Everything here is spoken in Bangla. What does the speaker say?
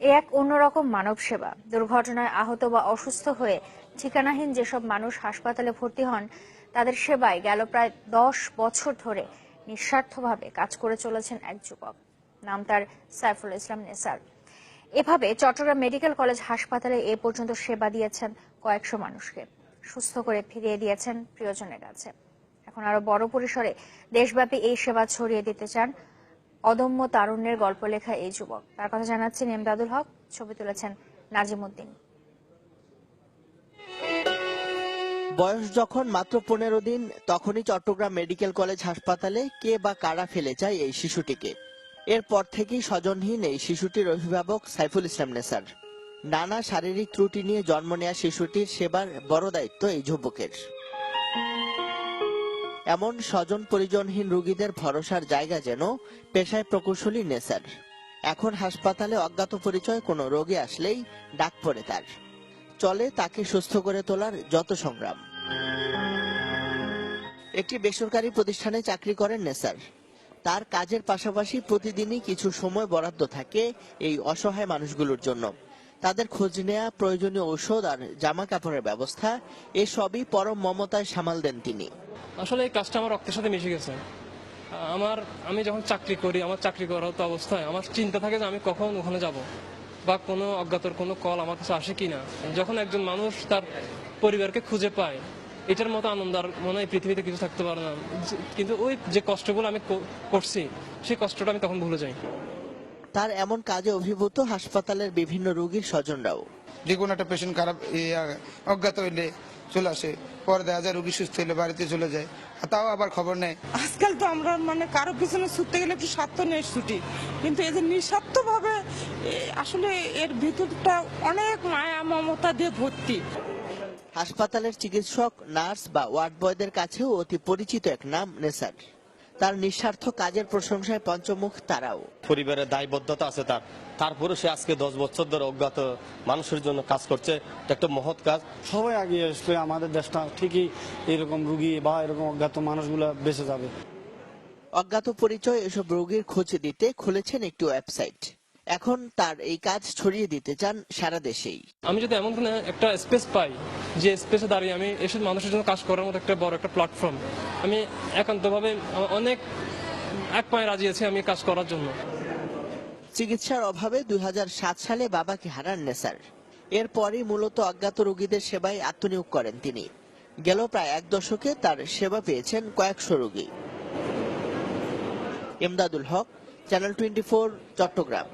এক অন্যরকম মানব সেবা দুর্ঘটনায় আহত বা অসুস্থ হয়ে ঠিকানাহীন যেসব মানুষ হাসপাতালে ভর্তি হন, তাদের সেবায় গেল প্রায় দশ বছর ধরে নিঃস্বার্থভাবে কাজ করে চলেছেন এক যুবক। নাম তার সাইফুল ইসলাম নেসার। এভাবে চট্টগ্রাম মেডিকেল কলেজ হাসপাতালে এ পর্যন্ত সেবা দিয়েছেন কয়েকশো মানুষকে। সুস্থ করে ফিরিয়ে দিয়েছেন প্রিয়জনের কাছে। এখন আরও বড় পরিসরে দেশব্যাপী এই সেবা ছড়িয়ে দিতে চান অদম্য তারুণ্যের গল্প লেখা এই যুবক। তার কথা জানাচ্ছেন এমদাদুল হক। ছবি তুলেছেন নাজিম উদ্দিন। বয়স যখন মাত্র পনেরো দিন, তখনই চট্টগ্রাম মেডিকেল কলেজ হাসপাতালে কে বা কারা ফেলে যায় এই শিশুটিকে। এরপর থেকেই স্বজনহীন এই শিশুটির অভিভাবক সাইফুল ইসলাম নেসার। নানা শারীরিক ত্রুটি নিয়ে জন্ম নেওয়া শিশুটির সেবার বড় দায়িত্ব এই যুবকের। এমন স্বজন পরিজনহীন রোগীদের ভরসার জায়গা যেন পেশায় প্রকৌশলী নেসার। এখন হাসপাতালে অজ্ঞাত পরিচয় কোনো রোগী আসলেই ডাক পড়ে তার। চলে তাকে সুস্থ করে তোলার যত সংগ্রাম। একটি বেসরকারি প্রতিষ্ঠানে চাকরি করেন নেসার। তার কাজের পাশাপাশি প্রতিদিনই কিছু সময় বরাদ্দ থাকে এই অসহায় মানুষগুলোর জন্য। তাদের খোঁজ নেওয়া প্রয়োজনীয় ঔষধ আর জামা কাপড়ের ব্যবস্থা, এসবই পরম মমতায় সামাল দেন তিনি। আসলে এই কাজটা আমার রক্তের সাথে মিশে গেছে। আমার, আমি যখন চাকরি করি, আমার চাকরি করার তো অবস্থায় আমার চিন্তা থাকে যে আমি কখন ওখানে যাব বা কোনো অজ্ঞাতর কোনো কল আমার কাছে আসে কিনা। যখন একজন মানুষ তার পরিবারকে খুঁজে পায়, এটার মতো আনন্দ আর মনে হয় পৃথিবীতে কিছু থাকতে পারে না। কিন্তু ওই যে কষ্টগুলো আমি করছি, সেই কষ্টটা আমি তখন ভুলে যাই। তার এমন কাজে অভিভূত হাসপাতালের বিভিন্ন রোগীর স্বজনরাও। যে কোনো একটা পেশেন্ট খারাপ অজ্ঞাত হইলে চলে আসে পরে দেখা যায় রুগী সুস্থ হইলে বাড়িতে চলে যায় তাও আবার খবর নেয়। আজকাল তো আমরা মানে কারও পিছনে ছুটতে গেলে একটু স্বার্থ নেই ছুটি কিন্তু এই যে নিঃস্বার্থভাবে আসলে এর ভিতরটা অনেক মায়া মমতা দিয়ে ভর্তি। হাসপাতালের চিকিৎসক নার্স বা ওয়ার্ড বয়দের কাছেও অতি পরিচিত এক নাম নেসার। তার নিঃস্বার্থ কাজের প্রশংসায় পঞ্চমুখ তারাও। পরিবারের দায়বদ্ধতা আছে তার। তারপরে সে আজকে দশ বছর ধরে অজ্ঞাত মানুষের জন্য কাজ করছে। এটা একটা মহৎ কাজ। সবাই এগিয়ে আসলে আমাদের দেশটা ঠিকই এরকম রুগী বা এরকম অজ্ঞাত মানুষগুলো বেঁচে যাবে। অজ্ঞাত পরিচয় এসব রোগীর খোঁজ দিতে খুলেছেন একটি ওয়েবসাইট। এখন তার এই কাজ ছড়িয়ে দিতে চান সারা দেশেই। আমি যদি এমন কোনো একটা স্পেস পাই যে স্পেসে দাঁড়িয়ে আমি এসব মানুষের জন্য কাজ করার মতো একটা বড় একটা প্ল্যাটফর্ম আমি একান্তভাবে অনেক এক পায়ে রাজি আছি আমি কাজ করার জন্য। চিকিৎসার অভাবে দু হাজার সাত সালে বাবাকে হারান নেসার এরপরই মূলত অজ্ঞাত রোগীদের সেবায় আত্মনিয়োগ করেন তিনি। গেল প্রায় এক দশকে তার সেবা পেয়েছেন কয়েকশো রোগী। Emdadul Haque channel twenty Chattogram.